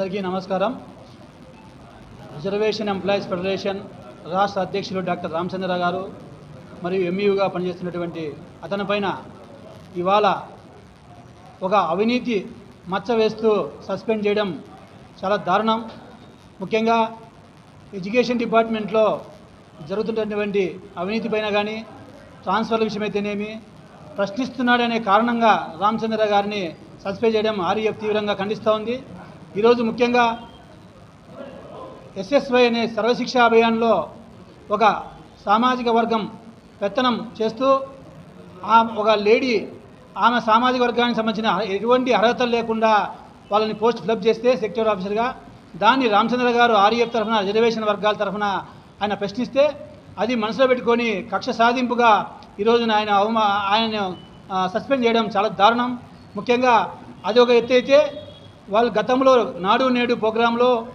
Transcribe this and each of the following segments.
అందరికీ నమస్కారం. Reservation employees federation రాష్ట్ర అధ్యక్షులు డాక్టర్ రామచంద్ర గారు మరియు ఎంఈయుగా పనిచేస్తున్నటువంటి అతని పైన ఇవాళ ఒక అవినీతి మచ్చ వేస్తూ సస్పెండ్ చేయడం చాలా దారుణం. ముఖ్యంగా ఎడ్యుకేషన్ డిపార్ట్మెంట్లో జరుగుతున్నటువంటి అవినీతి పైన కానీ ట్రాన్స్ఫర్ల విషయమైతేనేమి ప్రశ్నిస్తున్నాడనే కారణంగా రామచంద్ర గారిని సస్పెండ్ చేయడం ఆర్ఈఎఫ్ తీవ్రంగా ఖండిస్తూ ఉంది. ఈరోజు ముఖ్యంగా ఎస్ఎస్వై అనే సర్వశిక్ష అభియాన్లో ఒక సామాజిక వర్గం పెత్తనం చేస్తూ ఆ ఒక లేడీ ఆమె సామాజిక వర్గానికి సంబంధించిన ఎటువంటి అర్హతలు లేకుండా వాళ్ళని పోస్ట్ ఫిలప్ చేస్తే సెక్టర్ ఆఫీసర్గా. దాన్ని రామచంద్ర గారు ఆర్ఎఫ్ తరఫున రిజర్వేషన్ వర్గాల తరఫున ఆయన ప్రశ్నిస్తే అది మనసులో పెట్టుకొని కక్ష సాధింపుగా ఈరోజున ఆయన అవమా ఆయనను సస్పెండ్ చేయడం చాలా దారుణం. ముఖ్యంగా అది ఒక ఎత్తు అయితే వాళ్ళు గతంలో నాడు నేడు ప్రోగ్రాంలో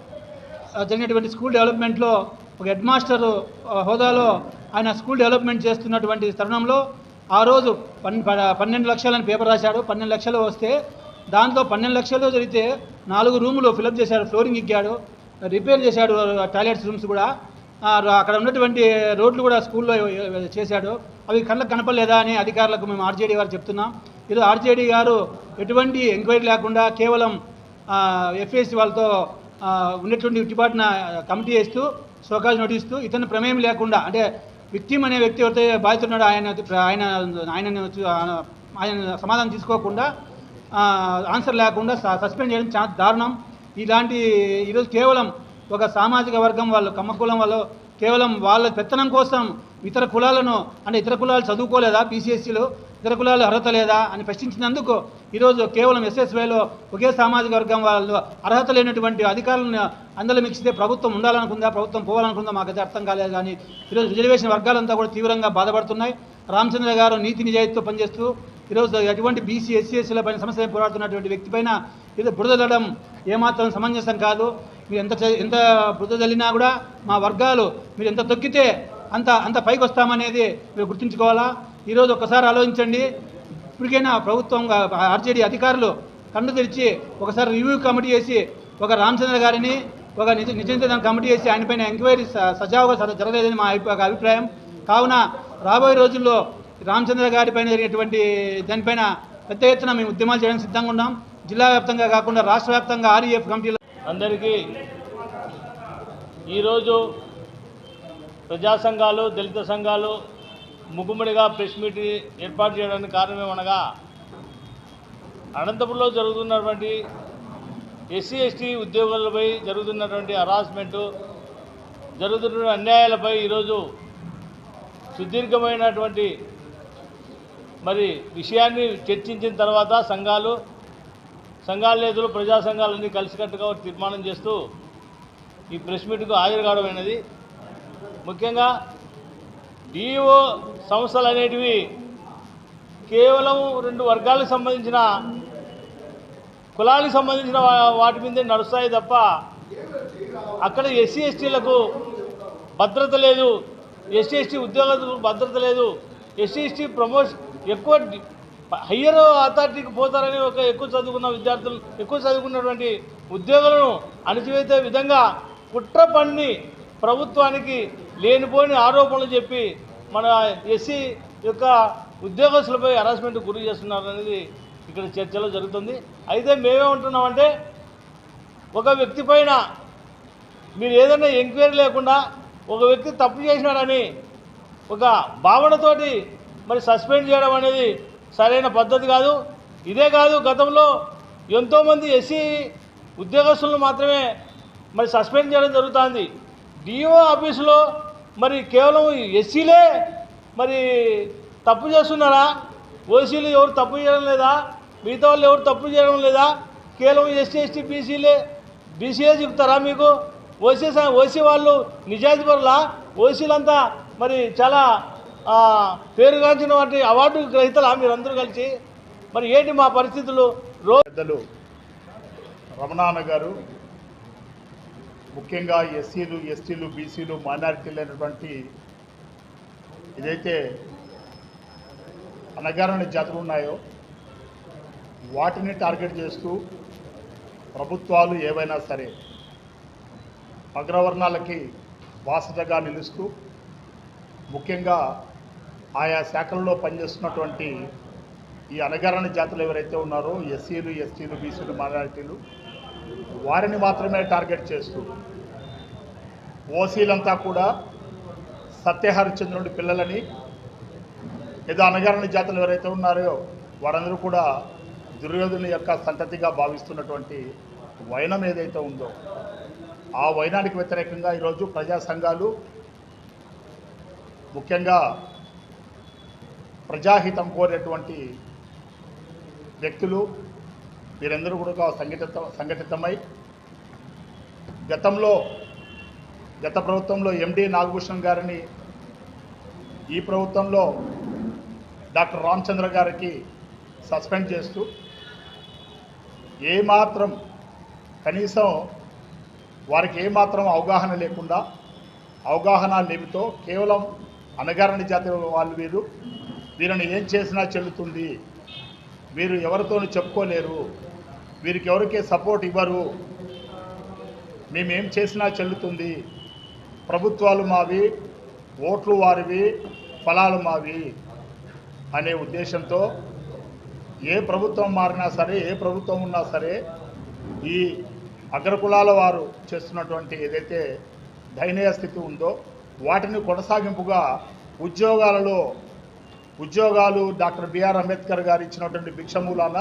జరిగినటువంటి స్కూల్ డెవలప్మెంట్లో ఒక హెడ్ మాస్టర్ హోదాలో ఆయన స్కూల్ డెవలప్మెంట్ చేస్తున్నటువంటి తరుణంలో ఆ రోజు పన్ ప- పన్నెండు లక్షలని పేపర్ రాశాడు. పన్నెండు లక్షలు వస్తే దాంతో పన్నెండు లక్షలు జరిగితే నాలుగు రూములు ఫిలప్ చేశాడు ఫ్లోరింగ్ ఎక్కాడు రిపేర్ చేశాడు టాయిలెట్స్ రూమ్స్ కూడా. అక్కడ ఉన్నటువంటి రోడ్లు కూడా స్కూల్లో చేశాడు. అవి కళ్ళకు కనపడలేదా అని అధికారులకు మేము ఆర్జేడీ గారు చెప్తున్నాం. ఈరోజు ఆర్జేడీ గారు ఎటువంటి ఎంక్వైరీ లేకుండా కేవలం ఎఫ్ఏసి వాళ్ళతో ఉన్నటువంటి డిపార్ట్మెంట్ కమిటీ వేస్తూ షోకాజ్ నోటిస్తూ ఇతను ప్రమేయం లేకుండా అంటే విక్టిమ్ అనే వ్యక్తి ఎవరితో బాధితున్నాడు ఆయన ఆయన ఆయన ఆయన సమాధానం తీసుకోకుండా ఆన్సర్ లేకుండా స- సస్పెండ్ చేయడం చాలా దారుణం. ఇలాంటి ఈరోజు కేవలం ఒక సామాజిక వర్గం వాళ్ళు కమ్మకులం వాళ్ళు కేవలం వాళ్ళ పెత్తనం కోసం ఇతర కులాలను అంటే ఇతర కులాలు చదువుకోలేదా పీసీఎస్సీలు ఇతర కులాలు అర్హత లేదా అని ప్రశ్నించినందుకు ఈరోజు కేవలం ఎస్ఎస్వైలో ఒకే సామాజిక వర్గం వాళ్ళు అర్హత లేనటువంటి అధికారులను అందరూ మిక్సితే ప్రభుత్వం ఉండాలనుకుందా ప్రభుత్వం పోవాలనుకుందా మాకైతే అర్థం కాలేదు. కానీ ఈరోజు రిజర్వేషన్ వర్గాలంతా కూడా తీవ్రంగా బాధపడుతున్నాయి. రామచంద్ర గారు నీతి నిజాయితీతో పనిచేస్తూ ఈరోజు ఎటువంటి బీసీ ఎస్సీ ఎస్సీల పైన సమస్య పోరాడుతున్నటువంటి వ్యక్తి పైన ఇది బురదలడం ఏమాత్రం సమంజసం కాదు. మీరు ఎంత ఎంత బురద చల్లినా కూడా మా వర్గాలు మీరు ఎంత తొక్కితే అంత అంత పైకి వస్తామనేది మీరు గుర్తుంచుకోవాలా? ఈరోజు ఒకసారి ఆలోచించండి. ఇప్పటికైనా ప్రభుత్వం ఆర్జేడీ అధికారులు కన్ను తెరిచి ఒకసారి రివ్యూ కమిటీ వేసి ఒక రామచంద్ర గారిని ఒక నిజ నిజంగా కమిటీ చేసి ఆయనపైన ఎంక్వైరీ సజావుగా జరగలేదని మా ఒక అభిప్రాయం. కావున రాబోయే రోజుల్లో రామచంద్ర గారి పైన జరిగినటువంటి దానిపైన పెద్ద ఎత్తున మేము ఉద్యమాలు చేయడానికి సిద్ధంగా ఉన్నాం. జిల్లా వ్యాప్తంగా కాకుండా రాష్ట్ర వ్యాప్తంగా ఆర్ఈఎఫ్ కమిటీలు అందరికీ ఈరోజు ప్రజా సంఘాలు దళిత సంఘాలు ముగ్గుమడిగా ప్రెస్ మీట్ ఏర్పాటు చేయడానికి కారణమేమనగా అనంతపురంలో జరుగుతున్నటువంటి ఎస్సీ ఎస్టీ ఉద్యోగులపై జరుగుతున్నటువంటి హరాస్మెంటు జరుగుతున్న అన్యాయాలపై ఈరోజు సుదీర్ఘమైనటువంటి మరి విషయాన్ని చర్చించిన తర్వాత సంఘాలు సంఘాల నేతలు ప్రజా సంఘాలన్నీ కలిసికట్టుగా తీర్మానం చేస్తూ ఈ ప్రెస్ మీట్కు హాజరు కావడమైనది. ముఖ్యంగా డిఓ సంస్థలు అనేటివి కేవలం రెండు వర్గాలకు సంబంధించిన కులానికి సంబంధించిన వాటి మీదే నడుస్తాయి తప్ప అక్కడ ఎస్సీ ఎస్టీలకు భద్రత లేదు. ఎస్సీ ఎస్టీ ఉద్యోగులకు భద్రత లేదు. ఎస్సీ ఎస్టీ ప్రమోషన్ ఎక్కువ హయ్యర్ అథారిటీకి పోతారని ఒక ఎక్కువ చదువుకున్న విద్యార్థులు ఎక్కువ చదువుకున్నటువంటి ఉద్యోగులను అణచివేసే విధంగా కుట్ర పన్ని ప్రభుత్వానికి లేనిపోని ఆరోపణలు చెప్పి మన ఎస్సీ యొక్క ఉద్యోగస్తులపై హరాస్మెంట్ గురి చేస్తున్నారు అనేది ఇక్కడ చర్చలో జరుగుతుంది. అయితే మేమేమంటున్నామంటే ఒక వ్యక్తి పైన మీరు ఏదైనా ఎంక్వైరీ లేకుండా ఒక వ్యక్తి తప్పు చేసినాడని ఒక భావనతోటి మరి సస్పెండ్ చేయడం అనేది సరైన పద్ధతి కాదు. ఇదే కాదు గతంలో ఎంతోమంది ఎస్సీ ఉద్యోగస్తులను మాత్రమే మరి సస్పెండ్ చేయడం జరుగుతుంది. డిఓ ఆఫీసులో మరి కేవలం ఎస్సీలే మరి తప్పు చేస్తున్నారా? ఓసీలు ఎవరు తప్పు చేయడం లేదా? మిగతా వాళ్ళు ఎవరు తప్పు చేయడం లేదా? కేవలం ఎస్సీ ఎస్టీ బీసీలే బీసీలే చెప్తారా మీకు? ఓసీ స- ఓసీ వాళ్ళు నిజాయితీ పరులా? ఓసీలంతా మరి చాలా పేరుగాంచిన వాటి అవార్డు గ్రహీతలా మీరందరూ కలిసి? మరి ఏంటి మా పరిస్థితులు? రో పెద్దలు రమణాన్న గారు ముఖ్యంగా ఎస్సీలు ఎస్టీలు బీసీలు మైనారిటీలు అయినటువంటి ఏదైతే అనగారణ జాతులు ఉన్నాయో వాటిని టార్గెట్ చేస్తూ ప్రభుత్వాలు ఏవైనా సరే అగ్రవర్ణాలకి బాసటగా నిలుస్తూ ముఖ్యంగా ఆయా శాఖల్లో పనిచేస్తున్నటువంటి ఈ అనగారణ జాతులు ఎవరైతే ఉన్నారో ఎస్సీలు ఎస్టీలు బీసీలు మైనారిటీలు వారిని మాత్రమే టార్గెట్ చేస్తూ ఓసీలంతా కూడా సత్యహరిచంద్రుడి పిల్లలని ఏదో అనగారణ జాతులు ఎవరైతే ఉన్నారో వారందరూ కూడా దుర్యోధుని యొక్క సంతతిగా భావిస్తున్నటువంటి వైనం ఏదైతే ఉందో ఆ వైనానికి వ్యతిరేకంగా ఈరోజు ప్రజా సంఘాలు ముఖ్యంగా ప్రజాహితం కోరేటువంటి వ్యక్తులు వీరందరూ కూడా సంఘటిత సంఘటితమై గతంలో గత ప్రభుత్వంలో ఎండి నాగభూషణ్ గారిని ఈ ప్రభుత్వంలో డాక్టర్ రామచంద్ర గారికి సస్పెండ్ చేస్తూ ఏమాత్రం కనీసం వారికి ఏమాత్రం అవగాహన లేకుండా అవగాహన లేమితో కేవలం అనగారణ జాతి వాళ్ళు వీరు. వీరిని ఏం చేసినా చెల్లుతుంది. వీరు ఎవరితోనూ చెప్పుకోలేరు. వీరికి ఎవరికే సపోర్ట్ ఇవ్వరు. మేమేం చేసినా చెల్లుతుంది. ప్రభుత్వాలు మావి ఓట్లు వారివి ఫలాలు మావి అనే ఉద్దేశంతో ఏ ప్రభుత్వం మారినా సరే ఏ ప్రభుత్వం ఉన్నా సరే ఈ అగ్రకులాల వారు చేస్తున్నటువంటి ఏదైతే దయనీయ స్థితి ఉందో వాటిని కొనసాగింపుగా ఉద్యోగాలలో ఉద్యోగాలు డాక్టర్ బిఆర్ అంబేద్కర్ గారు ఇచ్చినటువంటి భిక్షమూలాన